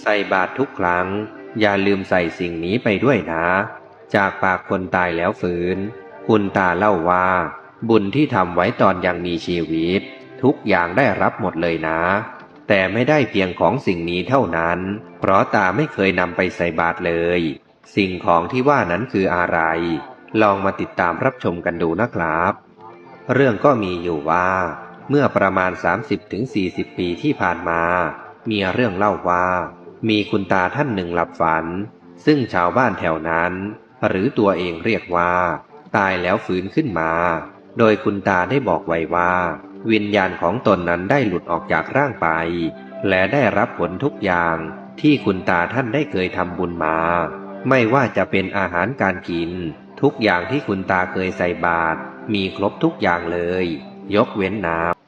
ใส่บาตรทุกครั้ง อย่าลืมใส่สิ่งนี้ไปด้วยนะ จากปากคนตายแล้วฝืน คุณตาเล่าว่า บุญที่ทำไว้ตอนยังมีชีวิต ทุกอย่างได้รับหมดเลยนะ แต่ไม่ได้เพียงของสิ่งนี้เท่านั้น เพราะตาไม่เคยนำไปใส่บาตรเลย สิ่งของที่ว่านั้นคืออะไร ลองมาติดตามรับชมกันดูนะครับ เรื่องก็มีอยู่ว่า เมื่อประมาณ 30-40 ปีที่ผ่านมา มีเรื่องเล่าว่า มีคุณตาท่านหนึ่งหลับฝัน ซึ่งชาวบ้านแถวนั้น หรือตัวเองเรียกว่า ตายแล้วฟื้นขึ้นมา โดยคุณตาได้บอกไว้ว่า วิญญาณของตนนั้นได้หลุดออกจากร่างไป และได้รับผลทุกอย่างที่คุณตาท่านได้เคยทำบุญมา ไม่ว่าจะเป็นอาหารการกิน ทุกอย่างที่คุณตาเคยใส่บาตรมีครบทุกอย่างเลย ยกเว้นน้ำ